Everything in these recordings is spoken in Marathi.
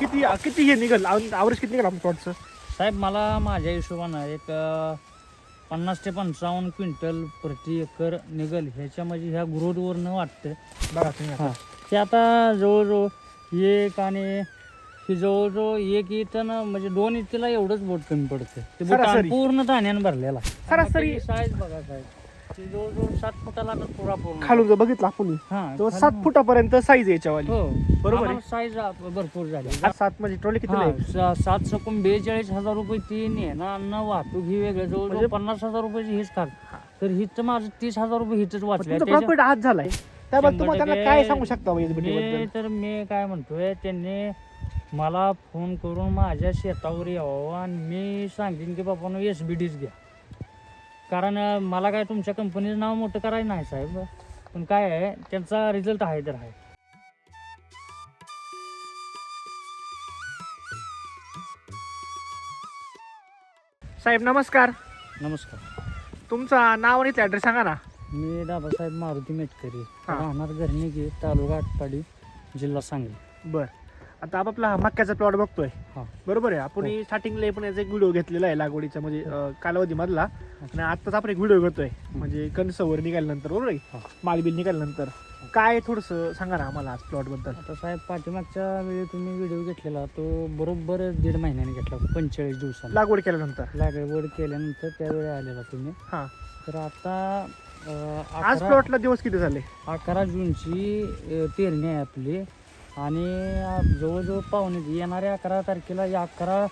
किती किती हे निघल? आवरेज किती निघाल प्लॉटचं साहेब मला माझ्या हिशोबानं एक अं, पन्नास ते पंचावन्न क्विंटल प्रति एकर निघल. ह्याच्या म्हणजे ह्या ग्रोथवरनं वाटतं बघा तुम्ही आता. हां. ते आता जवळजवळ एक आणि हे जवळजवळ एक इथं ना म्हणजे दोन इथेला एवढंच बोट कमी पडतं ते बोट सरासरी. पूर्ण धान्यानं भरलेला. सरासरी- साईज बघा साहेब. ते जवळजवळ सात फुटाला आता पुरा पूर्ण खालून जर बघितलं आपण. हां खालून- सात फुटापर्यंत साईज याच्यावाली. हो. बरोबर आहे. साईज भरपूर झाली. आज सात म्हणजे ट्रॉली किती हा, सा- सात सकून बेचाळीस हजार रुपये ती नेणं अन्न वाहतूक ही वेगळं. जवळजवळ म्हणजे- पन्नास हजार रुपयाची हीच खात तर हिच माझं तीस हजार रुपये हिच वाचले तुमचा प्रॉफिट आज झालाय. त्याबद्दल त्यांना काय सांगू शकता बा SBT मी तर मी काय म्हणतोय त्यांनी मला फोन करून माझ्या शेतावर यावं आणि मी सांगेन की बाबा एस बी डीच घ्या. कारण मला काय तुमच्या कंपनीचं नाव मोठं करायचं नाही साहेब. पण काय आहे त्यांचा रिझल्ट आहे तर आहे. साहेब नमस्कार. नमस्कार. तुमचा नाव आणि ऍड्रेस सांगा ना. मी दादासाहेब मारुती मेटकरी. हा. राहणार घरणिकी तालुका आटपाडी जिल्हा सांगली. बर. आता आपण आपला हा मक्याचा प्लॉट बघतोय. हा. बरोबर आहे. आपण हो. स्टार्टिंगला पण याचा एक व्हिडिओ घेतलेला आहे लागवडीचा म्हणजे अं, कालावधी मधला आणि आताच आपण एक व्हिडिओ घेतोय. म्हणजे कणसवर निघाल्यानंतर बरोबर हा. आहे मालबिल निघाल्यानंतर. काय थोडस सांगा ना आम्हाला आज प्लॉटबद्दल. आता साहेब पाठीमागच्या वेळी तुम्ही व्हिडिओ घेतलेला तो बरोबर दीड महिन्याने घेतला पंचेचाळीस दिवसाला लागवड केल्यानंतर. लागवड केल्यानंतर त्यावेळी आलेला तुम्ही. हा. तर आता अं, आज अकरा प्लॉटला दिवस किती झाले? अकरा जूनची अं, पेरणी आहे आपली. आणि जवळजवळ पाहुणे येणाऱ्या अकरा तारखेला या अकरा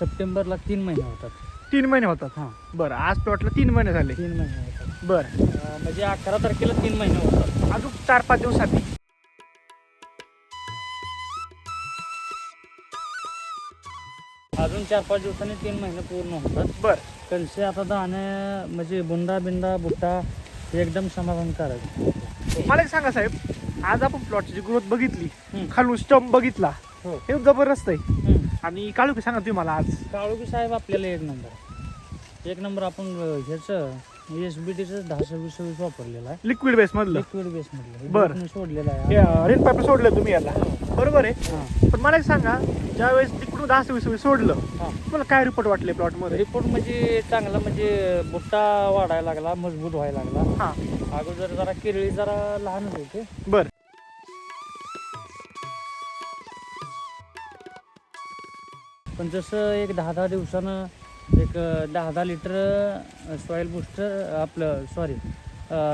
सप्टेंबरला तीन महिने होतात. तीन महिने होतात? हां. बरं आज प्लॉटला तीन महिने झाले. तीन महिने होतात. बरं. अं, म्हणजे अकरा तारखेला तीन महिने होतात. अजून चार पाच दिवसांनी. अजून चार पाच दिवसांनी तीन महिने पूर्ण होतात. बर. कलसे आता दाणे म्हणजे बुंदा बिंदा बुट्टा एकदम समाधानकारक. मला एक सांगा साहेब आज आपण प्लॉटची ग्रोथ बघितली. खालून स्टंप बघितला. हो. हे जबरदस्त आहे. आणि काळू की सांगा तुम्ही मला आज. काळोखी साहेब आपल्याला एक नंबर एक नंबर आपण ह्याचं एस बी टीचं दहा सव्वीस सव्वीस वापरलेलं आहे. लिक्विड बेस मधलं. लिक्विड बेस मधलं. बरं. हे सोडलेलं हे आहे रेन पाईप सोडलं तुम्ही याला. बरोबर आहे. हां. पण मला एक सांगा ज्यावेळेस तिकडून दहा सव्वीस सव्वीस सोडलं हां. तुम्हाला काय रिपोर्ट वाटले प्लॉटमध्ये? रिपोर्ट म्हणजे चांगला म्हणजे बुट्टा वाढायला लागला मजबूत व्हायला लागला. हा. अगोदर जरा किरळी जरा लहानच होते बर. पण जसं एक दहा दहा दिवसानं एक दहा दहा लिटर सॉईल बुस्टर आपलं सॉरी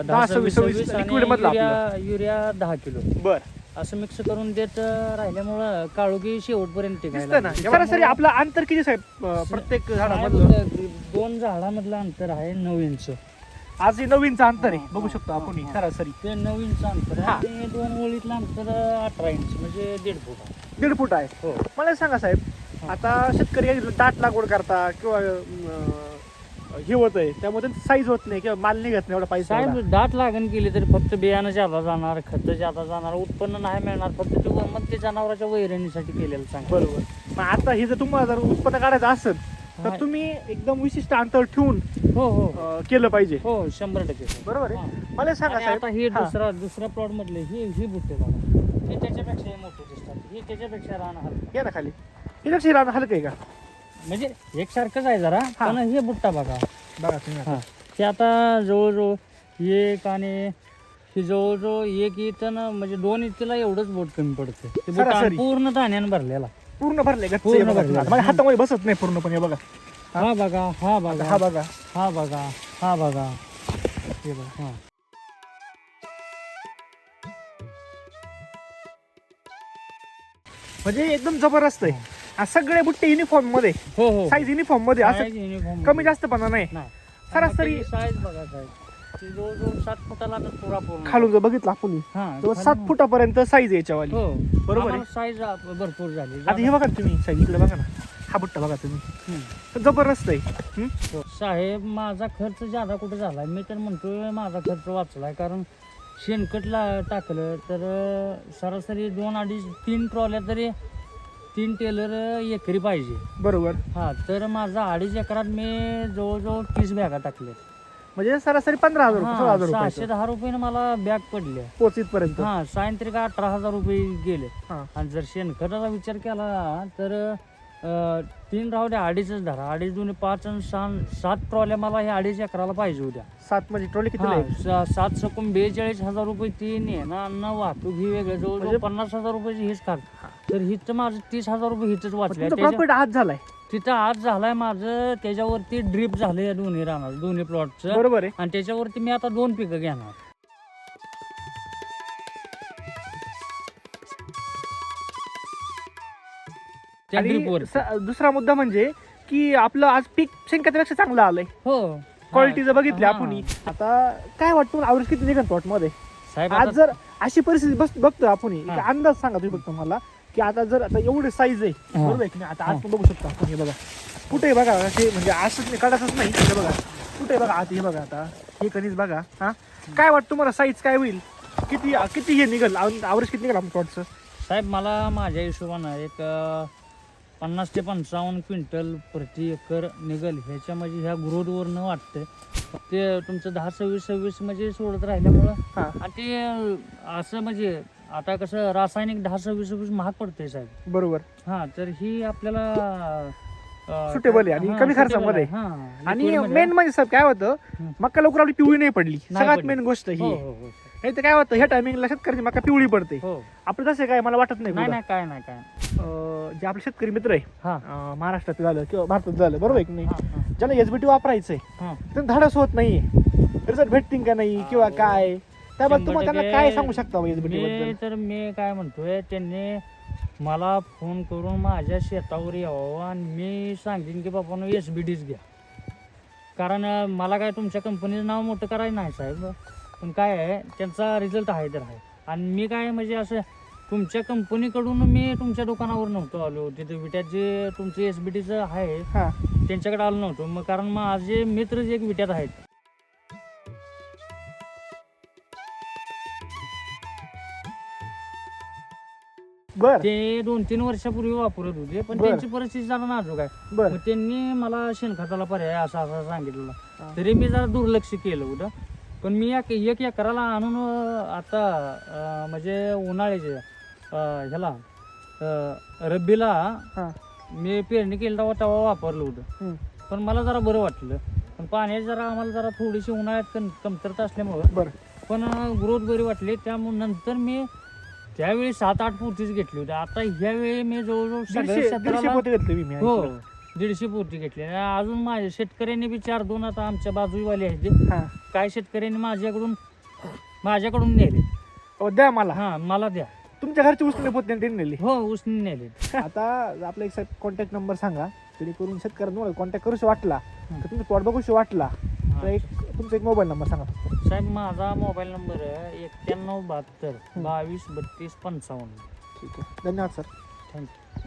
दहा सव्वीस- सव्वीस आणि युरिया युरिया दहा किलो. बर. असं मिक्स करून देत राहिल्यामुळं काळोखी शेवटपर्यंत टिकायला दिसतं ना? लागली. सरासरी आपलं अंतर किती साहेब? अं, प्रत्येक झाडामधलं? दोन झाडामधलं अंतर आहे नऊ इंच. आज हे नवीनचं अंतर आहे बघू शकतो आपण हे. सरासरी ते नऊ इंच अंतर हा. आहे ते दोन ओळीतलं अंतर अठरा इंच म्हणजे दीड फूट आहे दीड फूट आहे हो मला सांगा साहेब. आता शेतकरी दाट लागवड करता किंवा अं, हे होत आहे त्यामध्ये साईज होत नाही किंवा माल निघत नाही एवढा पैसा एवढा. साहेब दाट लागण केली तरी फक्त बियाणं ज्यादा जाणार खत ज्यादा जाणार उत्पन्न नाही मिळणार फक्त ते मग ते जनावरांच्या वैरणीसाठी केलेलं चांगलं बरोबर मग आता हे जर तुम्हाला जर उत्पन्न काढायचं असेल तर हा. तुम्ही एकदम विशिष्ट अंतर ठेवून हो हो. अं, केलं पाहिजे. हो शंभर टक्के. बरोबर हा. आहे मला सांगा आणि साहेब. आता हे हा. दुसरा दुसऱ्या प्लॉट मधले हे ही बुट्टे बघा. हे त्याच्यापेक्षा मोठे दिसतात. हे त्याच्यापेक्षा राहणार या ना खाली. हे लक्ष राहणं हलकं आहे का? म्हणजे एकसारखंच आहे जरा हा. पण हे बुट्टा बघा. बघा तुम्ही आता. हा. ते आता जवळजवळ एक आणि हे जवळजवळ एक इथं ना म्हणजे दोन इथेला एवढंच बोट कमी पडतं ते बोट सरासरी. पूर्ण दाण्यानं भरलेला. पूर्ण भरले पूर्ण. माझ्या हातामध्ये बसत नाही पूर्णपणे बघा. हा बघा हा बघा. हा बघा. हा बघा हा बघा. हे बघा हा. म्हणजे एकदम जबरदस्त आहे. सगळे बुट्टे युनिफॉर्ममध्ये. हो हो. साईज युनिफॉर्ममध्ये. असं कमी मध्ये. जास्त पणा नाही. सरासरी साईज बघा साईज ती जवळजवळ सात फुटाला पुरा पूर्ण. खालून जर बघितलं आपण हा खालून- सात फुटापर्यंत साईज याच्यावाली. हो. बरोबर आहे. साईज भरपूर झाली. आता हे बघा ना तुम्ही इकडे बघा ना. हा बुट्टा बघा तुम्ही. हम्म. जबरदस्त आहे. हम्म? हो. साहेब माझा खर्च ज्यादा कुठे झालाय? मी तर म्हणतोय माझा खर्च वाचलाय. कारण शेणकटला टाकलं तर अं, सरासरी दोन अडीच तीन ट्रॉल्या तरी तीन टेलर एकरी पाहिजे. बरोबर. हा तर माझा अडीच एकरात मी जवळजवळ तीस बॅगा टाकले म्हणजे सरासरी पंधरा हजार रुपये सोळा हा, हजार सहाशे रुपये दहा रुपये मला बॅग पडले. पोचित पर्यंत हा सायंत्रिक अठरा हजार रुपये गेले. हा. आणि जर शेणखताचा विचार केला तर अं, तीन राहू द्या अडीचच धरा. अडीच दोन्ही पाच आणि सहा सात ट्रॉल्या मला ह्या अडीच एकराला पाहिजे होत्या. सात म्हणजे ट्रॉली किती हा, सा- सात सकून बेचाळीस हजार रुपये तीन आहे ना अन्न वाहतूक ही वेगळं. जवळजवळ म्हणजे- पन्नास हजार रुपयाची हीच काढ. तर हिचं माझं तीस हजार रुपये हिचंच वाचले तुमचा प्रॉफिट आज झालाय. तिथं आज झालाय माझं त्याच्यावरती ड्रीप झालं या दोन्ही राहणार दोन्ही प्लॉटचं बरोबर आहे. आणि त्याच्यावरती मी आता दोन पिकं घेणार. त्या आणि ड्रीपवर स- दुसरा मुद्दा म्हणजे की आपलं आज पीक शेणखतापेक्षा चांगलं आलंय. हो. क्वालिटी जर बघितली हा. आपण. आता काय वाटतं आवरेज किती निघेल प्लॉटमध्ये? साहेब आज आता जर अशी परिस्थिती बस बघतो आपण. हा. एक अंदाज सांगा तुम्ही फक्त मला. की आता जर आता एवढे साईज आहे. बरोबर आहे की नाही? आता आज. पण बघू शकतो आपण हे बघा. कुठे बघा असे म्हणजे असंच काढतच नाही हे बघा. कुठे बघा आता हे बघा आता. हे कणीस बघा हा. काय वाटतं तुम्हाला साईज काय होईल? किती किती हे निघेल? आवरेज किती निघेल आपण प्लॉटचं साहेब मला माझ्या हिशोबानं एक पन्नास ते पंचावन्न क्विंटल प्रति एकर निघल. ह्याच्या म्हणजे ह्या ग्रोथवरनं वाटतं ते तुमचं दहा सव्वीस सव्वीस म्हणजे सोडत राहिल्यामुळं आणि ते असं म्हणजे आता कसं रासायनिक दहा सव्वीस सव्वीस महाग पडतंय साहेब बरोबर हा तर ही आपल्याला अं, Suitable आहे आणि हा, कमी suitable खर्चामध्ये. आहे. हा, आणि liquid मध्ये. मेन म्हणजे साहेब काय होतं. मका लवकर आपली पिवळी नाही पडली सगळ्यात पडली. मेन गोष्ट ही हो. हो हो नाही तर काय होतं ह्या टायमिंगला शेतकऱ्याची मका पिवळी पडते हो आपलं तसं काय मला वाटत नाही नाही कुठं. नाही काय नाही काय नाही. अं, जे आपले शेतकरी मित्र आहे हा अं, महाराष्ट्रात झालं किंवा भारतात झालं बरोबर आहे की नाही हा, हा, ज्यांना एस बी टी वापरायचंय हा. त्यांना धाडस होत नाहीये रिझल्ट भेटतील का नाही किंवा. काय त्याबद्दल तुम्हाला त्यांना काय सांगू शकता मी बद्दल तर मी काय म्हणतोय त्यांनी मला फोन करून माझ्या शेतावर यावं आणि मी सांगेन की बाबा एस बी डीच घ्या. कारण मला काय तुमच्या कंपनीचं नाव मोठं करायचं नाही साहेब. पण काय आहे त्यांचा रिझल्ट आहे तर आहे. आणि मी काय म्हणजे असं तुमच्या कंपनीकडून मी तुमच्या दुकानावर नव्हतो आलो. तिथे विट्यात जे तुमचं एस बी टीचं आहे हा. त्यांच्याकडे आलो नव्हतो. मग कारण माझे मित्र जे एक विट्यात आहेत बर. ते दोन तीन वर्षापूर्वी वापरत होते पण बरं. त्यांची परिस्थिती जरा नाजूक आहे. बर. मग त्यांनी मला शेणखताला पर्याय असा असा सांगितलेला. हा. तरी मी जरा दुर्लक्ष केलं होतं. पण मी एक एक एकराला आणून अं, आता अं, म्हणजे उन्हाळ्याचे अं, ह्याला अं, रब्बीला हा. मी पेरणी केली तेव्हा तेव्हा वापरलं होतं. हम्म. पण मला जरा बरं वाटलं. पण पाण्याची जरा आम्हाला जरा थोडीशी उन्हाळ्यात कम कमतरता असल्यामुळं. बर. पण ग्रोथ बरी वाटली. त्यामुळे नंतर मी त्यावेळी सात आठ पोतीच घेतली होती. आता ह्यावेळी मी जवळजवळ सगळ्या दीडशे दीडशे क्षेत्राला पोते घेतले मी हो. दीडशे पोती घेतली. आणि अजून माझ्या शेतकऱ्यांनी बी चार दोन आता आमच्या बाजूवाले आहेत. हा. काय शेतकऱ्यांनी माझ्याकडून माझ्याकडून नेले. अहो, द्या मला. हा मला द्या. तुमच्या घरची उचलले पोते त्यांनी नेली. हो उसने नेले. आता आपला एक कॉन्टॅक्ट नंबर सांगा. जेणेकरून शेतकऱ्यांना कॉन्टॅक्ट करूशी वाटला. तर तुम्ही प्लॉट बघूशी वाटला. तर एक तुमचा एक मोबाईल नंबर सांगा फक्त. साहेब माझा मोबाईल नंबर आहे एक्क्याण्णव बहात्तर बावीस बत्तीस पंचावन्न. ठीक आहे. धन्यवाद सर थँक्यू